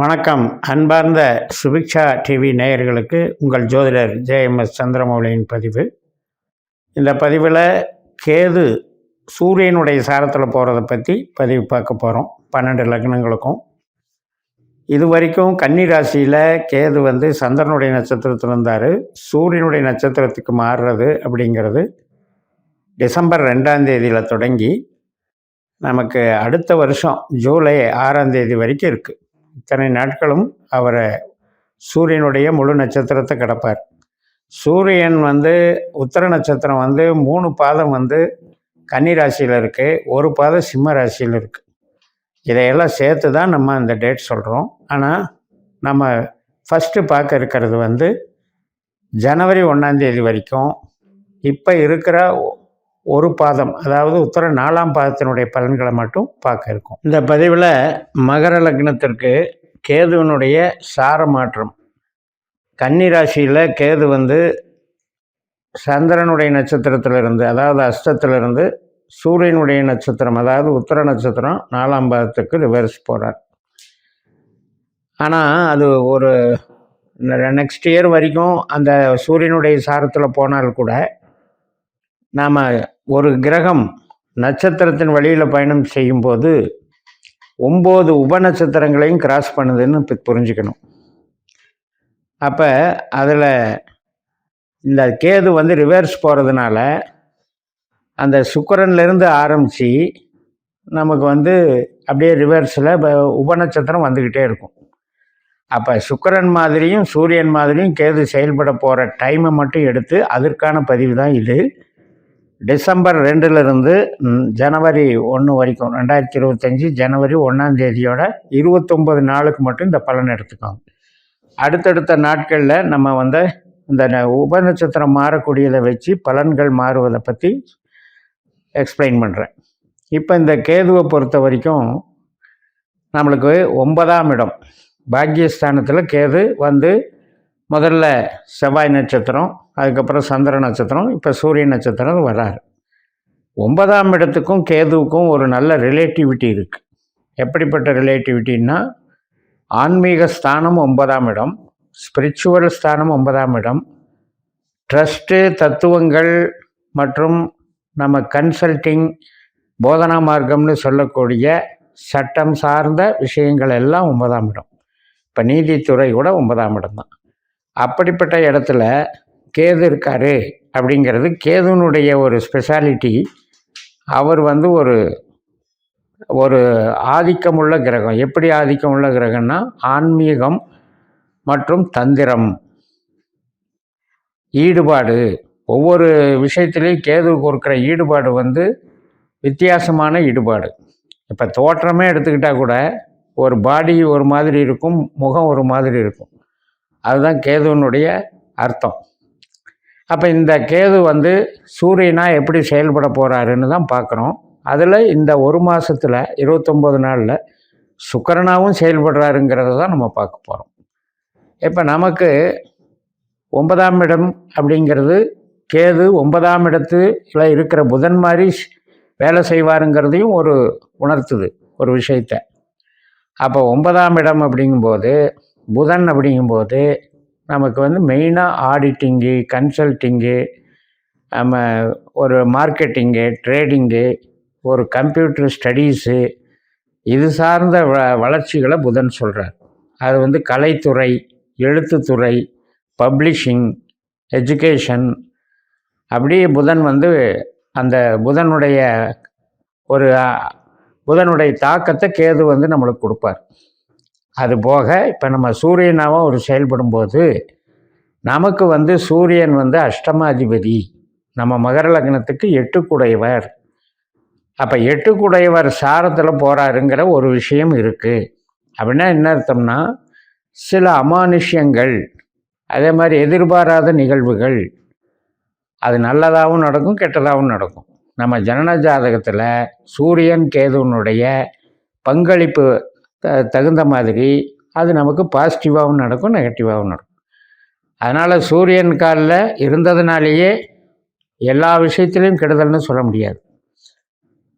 வணக்கம். அன்பார்ந்த சுபிக்ஷா டிவி நேயர்களுக்கு உங்கள் ஜோதிடர் ஜேஎம்எஸ் சந்திரமௌலியின் பதிவு. இந்த பதிவில் கேது சூரியனுடைய சாரத்தில் போகிறத பற்றி பதிவு பார்க்க போகிறோம் பன்னெண்டு லக்னங்களுக்கும். இது வரைக்கும் கன்னி ராசியில் கேது வந்து சந்திரனுடைய நட்சத்திரத்தில் இருந்தார். சூரியனுடைய நட்சத்திரத்துக்கு மாறுறது அப்படிங்கிறது டிசம்பர் ரெண்டாம் தேதியில் தொடங்கி நமக்கு அடுத்த வருஷம் ஜூலை ஆறாம் தேதி வரைக்கும் இருக்குது இத்தனை நாட்களும் அவரை சூரியனுடைய முழு நட்சத்திரத்தை கிடப்பார். சூரியன் வந்து உத்தர நட்சத்திரம் வந்து மூணு பாதம் வந்து கன்னி ராசியில் இருக்குது ஒரு பாதம் சிம்ம ராசியில் இருக்குது இதையெல்லாம் சேர்த்து தான் நம்ம அந்த டேட் சொல்கிறோம் ஆனால் நம்ம ஃபஸ்ட்டு பார்க்க இருக்கிறது வந்து ஜனவரி ஒன்றாந்தேதி வரைக்கும் இப்போ இருக்கிற ஒரு பாதம் அதாவது உத்தர நாலாம் பாதத்தினுடைய பலன்களை மட்டும் பார்க்க இருக்கும். இந்த பதிவில் மகர லக்னத்திற்கு கேதுவனுடைய சார மாற்றம். கன்னி ராசியில் கேது வந்து சந்திரனுடைய நட்சத்திரத்திலிருந்து அதாவது அஸ்தத்திலிருந்து சூரியனுடைய நட்சத்திரம் அதாவது உத்தர நட்சத்திரம் நாலாம் பாதத்துக்கு ரிவர்ஸ் போகிறார் ஆனால் அது ஒரு நெக்ஸ்ட் இயர் வரைக்கும் அந்த சூரியனுடைய சாரத்தில் போனால் கூட நாம் ஒரு கிரகம் நட்சத்திரத்தின் வழியில் பயணம் செய்யும்போது ஒம்பது உப நட்சத்திரங்களையும் கிராஸ் பண்ணுதுன்னு இப்போ புரிஞ்சுக்கணும். அப்போ அதில் இந்த கேது வந்து ரிவர்ஸ் போகிறதுனால அந்த சுக்கரன்லேருந்து ஆரம்பித்து நமக்கு வந்து அப்படியே ரிவர்ஸில் உபநட்சத்திரம் வந்துக்கிட்டே இருக்கும். அப்போ சுக்கரன் மாதிரியும் சூரியன் மாதிரியும் கேது செயல்பட போகிற டைமை மட்டும் எடுத்து அதற்கான பதிவு தான் இது. டிசம்பர் ரெண்டுலேருந்து ஜனவரி ஒன்று வரைக்கும் ரெண்டாயிரத்தி இருபத்தஞ்சி ஜனவரி ஒன்றாம் தேதியோட இருபத்தொம்பது நாளுக்கு மட்டும் இந்த பலன் எடுத்துக்கோங்க. அடுத்தடுத்த நாட்களில் நம்ம வந்து இந்த உபநட்சத்திரம் மாறக்கூடியதை வச்சு பலன்கள் மாறுவதை பற்றி எக்ஸ்பிளைன் பண்ணுறேன் இப்போ இந்த கேதுவை பொறுத்த வரைக்கும் நம்மளுக்கு ஒன்பதாம் இடம். பாக்கியஸ்தானத்தில் கேது வந்து முதல்ல செவ்வாய் நட்சத்திரம் அதுக்கப்புறம் சந்திர நட்சத்திரம் இப்போ சூரிய நட்சத்திரம் வராரு. ஒன்பதாம் இடத்துக்கும் கேதுவுக்கும் ஒரு நல்ல ரிலேட்டிவிட்டி இருக்குது எப்படிப்பட்ட ரிலேட்டிவிட்டின்னா ஆன்மீக ஸ்தானம் ஒன்பதாம் இடம் ஸ்பிரிச்சுவல் ஸ்தானம் ஒன்பதாம் இடம் ட்ரஸ்ட்டு தத்துவங்கள் மற்றும் நம்ம கன்சல்டிங் போதனா மார்க்கம்னு சொல்லக்கூடிய சட்டம் சார்ந்த விஷயங்கள் எல்லாம் ஒன்பதாம் இடம். இப்போ நீதித்துறை கூட ஒன்பதாம் இடம் தான். அப்படிப்பட்ட இடத்துல கேது இருக்கார் அப்படிங்கிறது கேதுனுடைய ஒரு ஸ்பெஷாலிட்டி அவர் வந்து ஒரு ஒரு ஆதிக்கமுள்ள கிரகம். எப்படி ஆதிக்கமுள்ள கிரகம்னா ஆன்மீகம் மற்றும் தந்திரம். ஈடுபாடு. ஒவ்வொரு விஷயத்துலேயும் கேது கொடுக்குற ஈடுபாடு வந்து வித்தியாசமான ஈடுபாடு. இப்போ தோற்றமே எடுத்துக்கிட்டால் கூட ஒரு பாடி ஒரு மாதிரி இருக்கும் முகம் ஒரு மாதிரி இருக்கும். அதுதான் கேதுவனுடைய அர்த்தம். அப்போ இந்த கேது வந்து சூரியனாக எப்படி செயல்பட போகிறாருன்னு தான் பார்க்குறோம் அதில் இந்த ஒரு மாதத்தில் இருபத்தொம்போது நாளில் சுக்கரனாகவும் செயல்படுறாருங்கிறத தான் நம்ம பார்க்க போகிறோம் இப்போ நமக்கு ஒன்பதாம் இடம் அப்படிங்கிறது கேது ஒன்பதாம் இடத்துல இருக்கிற புதன் மாதிரி வேலை செய்வாருங்கிறதையும் ஒரு உணர்த்துது ஒரு விஷயத்த. அப்போ ஒன்பதாம் இடம் அப்படிங்கும்போது புதன் அப்படிங்கும்போது நமக்கு வந்து மெயினாக ஆடிட்டிங்கு கன்சல்ட்டிங்கு நம்ம ஒரு மார்க்கெட்டிங்கு ட்ரேடிங்கு ஒரு கம்ப்யூட்டர் ஸ்டடீஸு இது சார்ந்த வ வளர்ச்சிகளை புதன் சொல்கிறார் அது வந்து கலைத்துறை எழுத்துத்துறை பப்ளிஷிங் எஜுகேஷன் அப்படியே புதன் வந்து அந்த புதனுடைய ஒரு புதனுடைய தாக்கத்தை கேது வந்து நம்மளுக்கு கொடுப்பார். அது போக இப்போ நம்ம சூரியனாகவும் ஒரு செயல்படும்போது நமக்கு வந்து சூரியன் வந்து அஷ்டமாதிபதி. நம்ம மகர லக்னத்துக்கு எட்டுக்குடையவர். அப்போ எட்டுக்குடையவர் சாரத்தில் போகிறாருங்கிற ஒரு விஷயம் இருக்குது அப்படின்னா என்ன அர்த்தம்னா சில அமானுஷ்யங்கள் அதே மாதிரி எதிர்பாராத நிகழ்வுகள் அது நல்லதாகவும் நடக்கும் கெட்டதாகவும் நடக்கும். நம்ம ஜனன ஜாதகத்தில் சூரியன் கேதுவனுடைய பங்களிப்பு த தகுந்த மாதிரி அது நமக்கு பாசிட்டிவாகவும் நடக்கும் நெகட்டிவாகவும் நடக்கும். அதனால் சூரியன் காலில் இருந்ததுனாலேயே எல்லா விஷயத்திலையும் கெடுதல்னு சொல்ல முடியாது.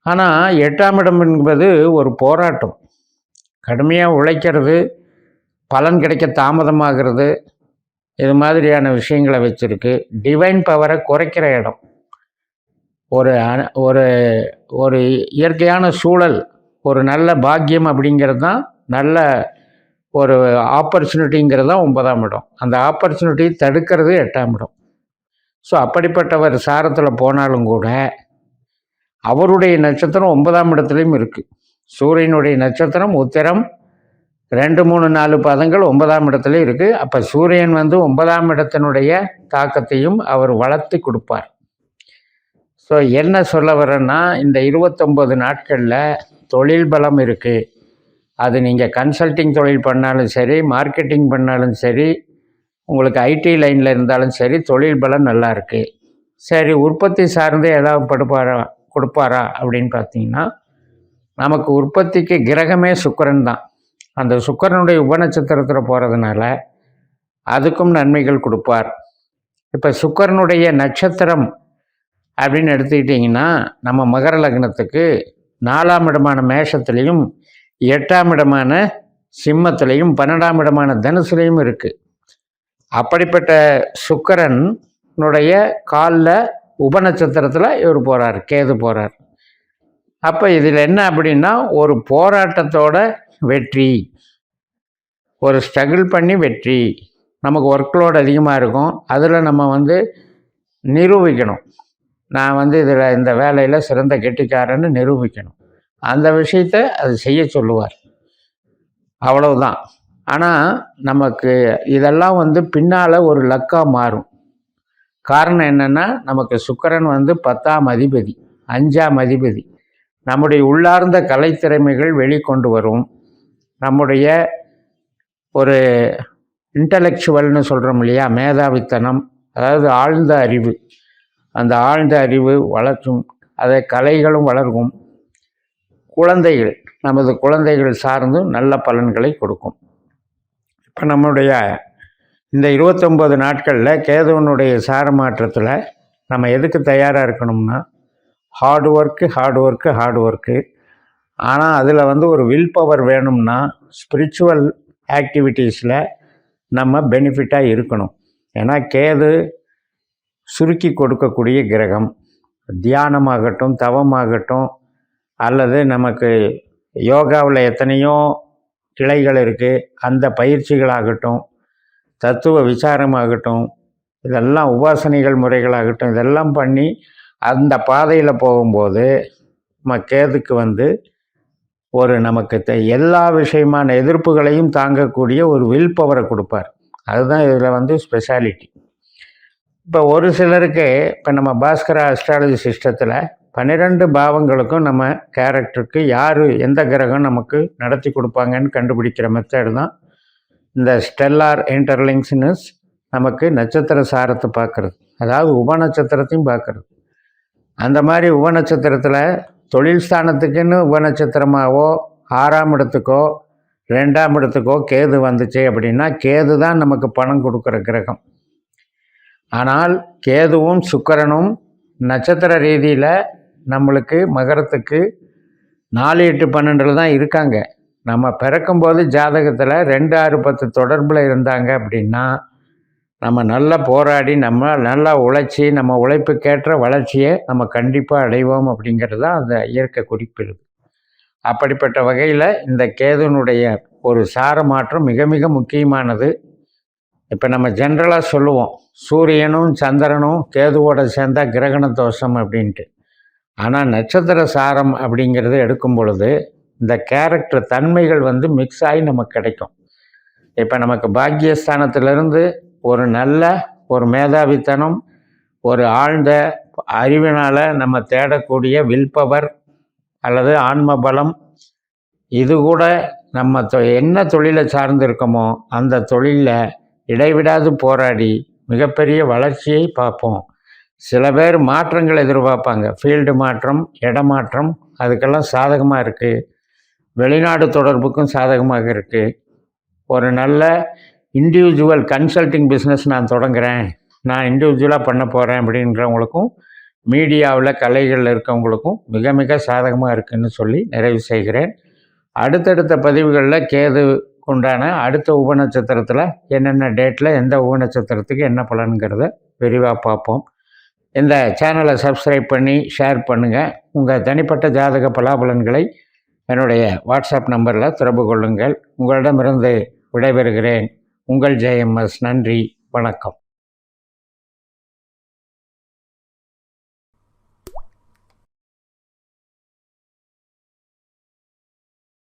ஆனால் எட்டாம் இடம் என்பது ஒரு போராட்டம். கடுமையாக உழைக்கிறது பலன் கிடைக்க தாமதமாகிறது இது மாதிரியான விஷயங்களை வச்சுருக்கு. டிவைன் பவரை குறைக்கிற இடம். ஒரு அன- ஒரு ஒரு இயற்கையான சூழல் ஒரு நல்ல பாக்கியம் அப்படிங்கிறது தான் நல்ல ஒரு ஆப்பர்ச்சுனிட்டிங்கிறது தான் ஒன்பதாம் இடம். அந்த ஆப்பர்ச்சுனிட்டி தடுக்கிறது எட்டாம் இடம். ஸோ அப்படிப்பட்டவர் சாரத்தில் போனாலும் கூட அவருடைய நட்சத்திரம் ஒன்பதாம் இடத்துலையும் இருக்குது சூரியனுடைய நட்சத்திரம் உத்திரம் ரெண்டு மூணு நாலு பதங்கள் ஒன்பதாம் இடத்துல இருக்குது அப்போ சூரியன் வந்து ஒன்பதாம் இடத்தினுடைய தாக்கத்தையும் அவர் வளர்த்து கொடுப்பார். ஸோ என்ன சொல்ல வரேன்னா இந்த இருபத்தொம்பது நாட்களில் தொழில் பலம் இருக்குது அது நீங்கள் கன்சல்டிங் தொழில் பண்ணாலும் சரி மார்க்கெட்டிங் பண்ணாலும் சரி உங்களுக்கு ஐடி லைனில் இருந்தாலும் சரி தொழில் பலம் நல்லா இருக்குது சரி உற்பத்தி சார்ந்து ஏதாவது படுப்பாரா கொடுப்பாரா அப்படின்னு பார்த்தீங்கன்னா நமக்கு உற்பத்திக்கு கிரகமே சுக்கரன் தான். அந்த சுக்கரனுடைய உபநட்சத்திரத்தில் போகிறதுனால அதுக்கும் நன்மைகள் கொடுப்பார். இப்போ சுக்கரனுடைய நட்சத்திரம் அப்படின்னு எடுத்துக்கிட்டிங்கன்னா நம்ம மகர லக்னத்துக்கு நாலாம் இடமான மேஷத்துலேயும் எட்டாம் இடமான சிம்மத்திலையும் பன்னெண்டாம் இடமான தனுசுலையும் இருக்குது அப்படிப்பட்ட சுக்கரனுடைய காலில் உபநட்சத்திரத்தில் இவர் போகிறார் கேது போகிறார் அப்போ இதில் என்ன அப்படின்னா ஒரு போராட்டத்தோட வெற்றி ஒரு ஸ்ட்ரகிள் பண்ணி வெற்றி. நமக்கு ஒர்க்லோட அதிகமாக இருக்கும். அதில் நம்ம வந்து நிரூபிக்கணும். நான் வந்து இதில் இந்த வேலையில் சிறந்த கெட்டிக்காரன்னு நிரூபிக்கணும். அந்த விஷயத்தை அது செய்ய சொல்லுவார். அவ்வளவுதான். ஆனால் நமக்கு இதெல்லாம் வந்து பின்னால் ஒரு லக்காக மாறும். காரணம் என்னென்னா நமக்கு சுக்கரன் வந்து பத்தாம் அதிபதி அஞ்சாம் அதிபதி. நம்முடைய உள்ளார்ந்த கலைத்திறமைகள் வெளிக்கொண்டு வரும். நம்முடைய ஒரு இன்டலெக்சுவல்னு சொல்கிறோம் இல்லையா மேதாவித்தனம் அதாவது ஆழ்ந்த அறிவு. அந்த ஆழ்ந்த அறிவு வளர்த்தும் அதை கலைகளும் வளர்க்கும். குழந்தைகள் நமது குழந்தைகள் சார்ந்தும் நல்ல பலன்களை கொடுக்கும். இப்போ நம்முடைய இந்த இருபத்தொம்போது நாட்களில் கேதுவனுடைய சார மாற்றத்தில் நம்ம எதுக்கு தயாராக இருக்கணும்னா hard work hard work hard work ஆனால் அதில் வந்து ஒரு வில் பவர் வேணும்னா ஸ்பிரிச்சுவல் ஆக்டிவிட்டீஸில் நம்ம பெனிஃபிட்டாக இருக்கணும். ஏன்னா கேது சுருக்கி கொடுக்கக்கூடிய கிரகம். தியானமாகட்டும் தவமாகட்டும் அல்லது நமக்கு யோகாவில் எத்தனையோ கிளைகள் இருக்குது அந்த பயிற்சிகளாகட்டும் தத்துவ விசாரமாகட்டும் இதெல்லாம் உபாசனைகள் முறைகளாகட்டும் இதெல்லாம் பண்ணி அந்த பாதையில் போகும்போது நம்ம கேதுக்கு வந்து ஒரு நமக்கு தெ- எல்லா விஷயமான எதிர்ப்புகளையும் தாங்கக்கூடிய ஒரு வில் பவரை கொடுப்பார். அதுதான் இதில் வந்து ஸ்பெஷாலிட்டி இப்போ ஒரு சிலருக்கு இப்போ நம்ம பாஸ்கரா அஸ்ட்ராலஜி சிஸ்டத்தில் பன்னிரெண்டு பாவங்களுக்கும் நம்ம கேரக்டருக்கு யார் எந்த கிரகம் நமக்கு நடத்தி கொடுப்பாங்கன்னு கண்டுபிடிக்கிற மெத்தடு தான் இந்த ஸ்டெல்லார் இன்டர்லிங்ஸ்னஸ் நமக்கு நட்சத்திர சாரத்தை பார்க்குறது. அதாவது உப நட்சத்திரத்தையும் பார்க்குறது. அந்த மாதிரி உபநட்சத்திரத்தில் தொழில் ஸ்தானத்துக்குன்னு உபநட்சத்திரமாகவோ ஆறாம் இடத்துக்கோ ரெண்டாம் இடத்துக்கோ கேது வந்துச்சு அப்படின்னா கேது தான் நமக்கு பணம் கொடுக்குற கிரகம். ஆனால் கேதுவும் சுக்கரனும் நட்சத்திர ரீதியில் நம்மளுக்கு மகரத்துக்கு நாலு எட்டு பன்னெண்டில் தான் இருக்காங்க. நம்ம பிறக்கும்போது ஜாதகத்தில் ரெண்டு ஆறு பத்து தொடர்பில் இருந்தாங்க அப்படின்னா நம்ம நல்லா போராடி நம்ம நல்லா உழைச்சி நம்ம உழைப்புக்கேற்ற வளர்ச்சியை நம்ம கண்டிப்பாக அடைவோம் அப்படிங்கிறது தான் அந்த இயற்கை குறிப்பிடுது அப்படிப்பட்ட வகையில் இந்த கேதுனுடைய ஒரு சார மாற்றம் மிக மிக முக்கியமானது. இப்போ நம்ம ஜென்ரலாக சொல்லுவோம். சூரியனும் சந்திரனும் கேதுவோட சேர்ந்தால் கிரகண தோஷம் அப்படின்ட்டு. ஆனால் நட்சத்திர சாரம் அப்படிங்கிறது எடுக்கும் பொழுது இந்த கேரக்டர் தன்மைகள் வந்து மிக்ஸ் ஆகி நமக்கு கிடைக்கும். இப்போ நமக்கு பாக்கியஸ்தானத்திலிருந்து ஒரு நல்ல ஒரு மேதாவித்தனம் ஒரு ஆழ்ந்த அறிவினால் நம்ம தேடக்கூடிய வில் பவர் அல்லது ஆன்ம பலம் இது கூட நம்ம தொ என்ன தொழிலை சார்ந்து இருக்கோமோ அந்த தொழிலில் இடைவிடாது போராடி மிகப்பெரிய வளர்ச்சியை பார்ப்போம். சில பேர் மாற்றங்கள் எதிர்பார்ப்பாங்க. ஃபீல்டு மாற்றம் இடமாற்றம் அதுக்கெல்லாம் சாதகமாக இருக்குது வெளிநாடு தொடர்புக்கும் சாதகமாக இருக்குது ஒரு நல்ல இண்டிவிஜுவல் கன்சல்டிங் பிஸ்னஸ் நான் தொடங்குறேன். நான் இண்டிவிஜுவலாக பண்ண போகிறேன் அப்படின்றவங்களுக்கும் மீடியாவில் கலைகளில் இருக்கவங்களுக்கும் மிக மிக சாதகமாக இருக்குன்னு சொல்லி நிறைவு செய்கிறேன். அடுத்தடுத்த பதிவுகளில் கேது உண்டான அடுத்த உபநட்சத்திரத்தில் என்னென்ன டேட்டில் எந்த உபநட்சத்திரத்துக்கு என்ன பலனுங்கிறத விரிவாக பார்ப்போம். இந்த சேனலை சப்ஸ்கிரைப் பண்ணி ஷேர் பண்ணுங்கள் உங்கள் தனிப்பட்ட ஜாதக பலாபலன்களை என்னுடைய வாட்ஸ்அப் நம்பரில் தொடர்பு கொள்ளுங்கள். உங்களிடமிருந்து விடைபெறுகிறேன். உங்கள் ஜெயம்எஸ் நன்றி. வணக்கம்.